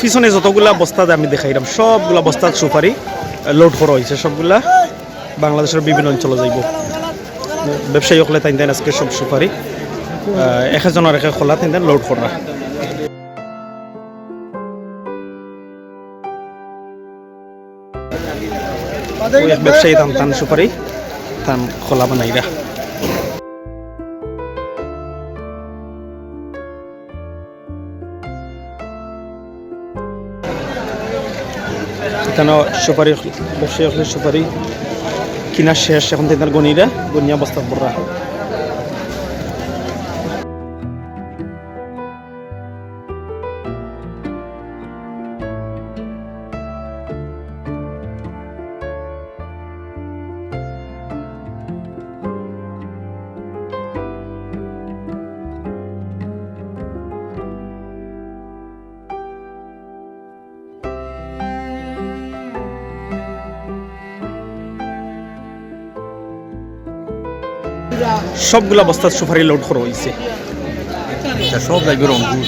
পিছনে যতগুলা বস্তা আমি দেখাইলাম সবগুলা বস্তাত সুপারি লোড করা হয়েছে সবগুলা। বাংলাদেশের বিভিন্ন অঞ্চলে যাইব। ব্যবসায়ী হলে তাই দেন আজকে সব সুপারি। এক একজনের এক খোলা তাই দেন লোড করা। ব্যবসায়ী তান তান সুপারি, তান খোলা বানাইরা। কেন সুপারি ব্যবসায়ী সুপারি কিনা শেষ এখন তাদের গনিরা গনিয়া বস্তা পড়া সবগুলা বস্তা সুপারি লোড করা হয়েছে এটা সব লাগবে রংপুর।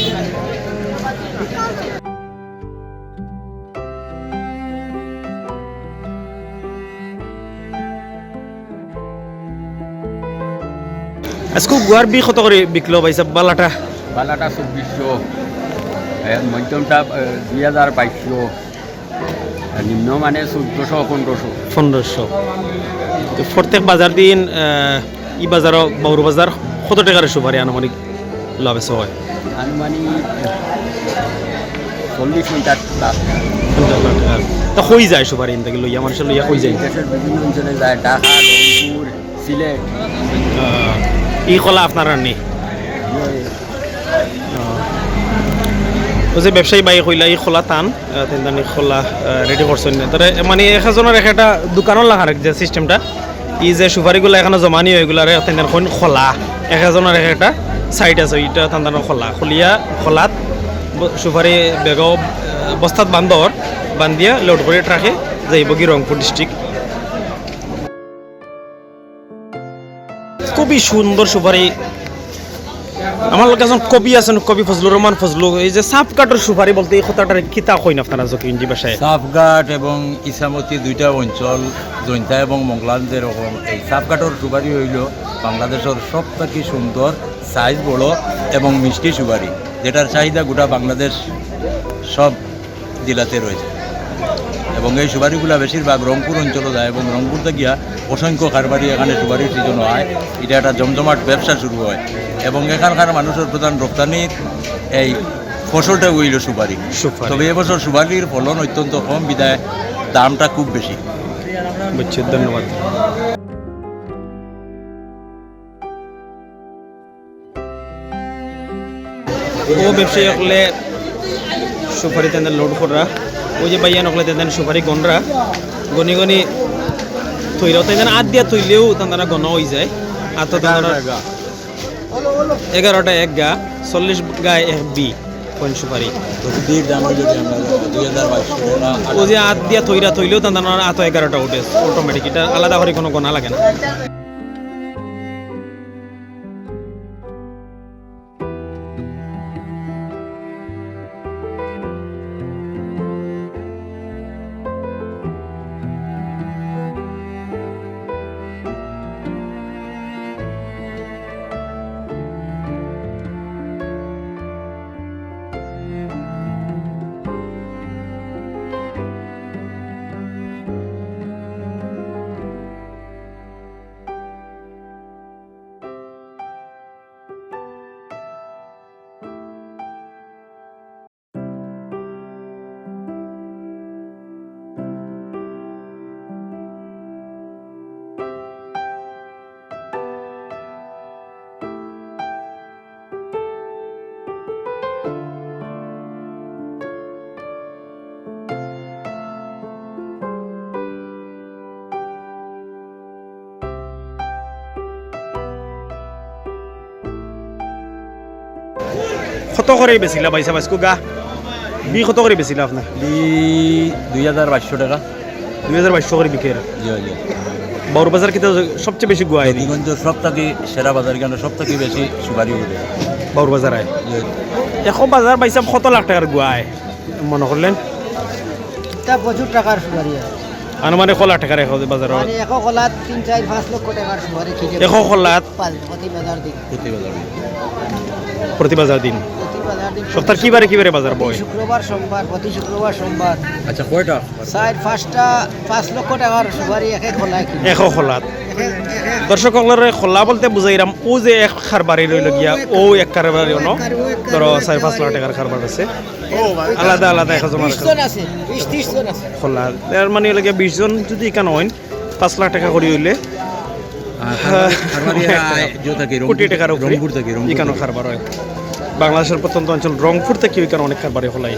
আজকে গুয়ার বি কত করে বিকলো পাইছে বালাটা? বালাটা চব্বিশশো। মধ্যমটা দুই হাজার বাইশশো। নিম্ন মানে চোদ্দোশো পনেরোশো। পনেরোশো। প্রত্যেক বাজার দিন ই বাজার বৌর বাজার কত টাকার সুপারি আনুমানিক লাভ আছে হয়। আনুমানিক চল্লিশ মিটার। তা হয়ে যায় সুপারি ইন থেকে লইয়া মানুষের লইয়া হয়ে যায়। দেশের বিভিন্ন অঞ্চলে যায় ঢাকা রংপুর সিলেট আহ, ই কলা আপনার নেই যে ব্যবসায়ী বাই কইলা এই খোলা টান তেনদানি খোলা রেডি করছেন তারে মানে এখাজনের একটা দোকানের লাগার যে সিস্টেমটা ই যে সুপারিগুলো এখানে জমানি তেনদান কোন খোলা। এক একটা সাইড আছে এটা তেনদানের খোলা। খলিয়া, খোলাত সুপারি বেগ বস্তাত বান্ধর বান্ধিয়া লোড করে ট্রাকে যাইব কি রংপুর ডিস্ট্রিক্ট খুবই সুন্দর সুপারি আমার লোক একজন কবি আছেন, কবি ফজলুর রহমান ফজলু। এই যে সাপ কাঠের সুপারি বলতে এই কথাটার কিতা কইন আপনারা ইন্দি ভাষায়? সাফঘাট এবং ইসামতি দুইটা অঞ্চল, জৈন্তা এবং মংলান যেরকম, এই সাফঘাটর সুপারি হইল বাংলাদেশের সব থেকে সুন্দর সাইজ বড় এবং মিষ্টি সুপারি, যেটার চাহিদা গোটা বাংলাদেশ সব জেলাতে রয়েছে। এবং এই সুপারিগুলা বেশিরভাগ রংপুর অঞ্চলে যায় এবং রংপুর থেকে অসংখ্য কারবারি এখানে সুপারির সিজন হয়। এটা একটা জমজমাট ব্যবসা শুরু হয়। এবং এখানকার মানুষের প্রধান রপ্তানির এই ফসলটা হইল সুপারি। তবে এবছর সুপারির ফলন অত্যন্ত কম বিদায় দামটা খুব বেশি। বুঝছি ধন্যবাদ। ও ব্যবসায়ী হলে সুপারি তেন লোড করা। ওই যে বাইয়া নকলে তেন সুপারি গনরা গনি গনি থইরাও তাই আদ দিয়া থইলেও তান্দারা গণ হয়ে যায়। আর তো তারা এগারোটা এক গা চল্লিশ গা এক বি কোন সুপারি। ও যে আট দিয়া থইরা থইলেও তান্দারা আত এগারোটা উঠে। অটোমেটিক এটা আলাদা করে কোনো গোনা লাগে না। কত করে বেচিলা পয়সা বাইসকো গা? বি কত করে বেচিলা আপনার বি দুই হাজার বাইশশো টাকা। দুই হাজার বাইশশো করে জি জি। বড় বাজার কিন্তু সবচেয়ে বেশি গুয়াই নদীগঞ্জ সব থেকে সেরা বাজার কেন সব থেকে বেশি সুপারি উঠে বাউর বাজার আয় এশ বাজার পাইছে কত লাখ টাকার গুয়ায় মনে করলেন প্রচুর টাকার সুপারি আছে আনুমানিক ক টাকার এশ বাজার মানে কলাত তিন চার পাঁচ লক্ষ টাকার সুপারি কলাত? প্রতি বাজার দিন। প্রতি বাজার দিন। প্রতি বাজার দিন। সপ্তাহ কি বারে কি বারে বাজার বয়? শুক্রবার সোমবার প্রতি শুক্রবার সোমবার। আচ্ছা কয়টা? চার পাঁচটা পাঁচ লক্ষ টাকার সুপারি একে খোলা এশ খোলাত। দর্শক খোলা বলতে বুঝাইরাম ও যে এক খারবারি রইল গিয়া ও এক কারবারি ন ধরো চার পাঁচ লাখ টাকার খারবার আছে। আলাদা আলাদা এক আছে খোলা। এর মানে লাগে বিশ জন যদি এখানে হয় পাঁচ লাখ টাকা করে হইলে কোটি টাকার উপরে এখানে খারবার হয়। বাংলাদেশের প্রত্যন্ত অঞ্চল রংপুর থেকে এখানে অনেক কারবারে হলাই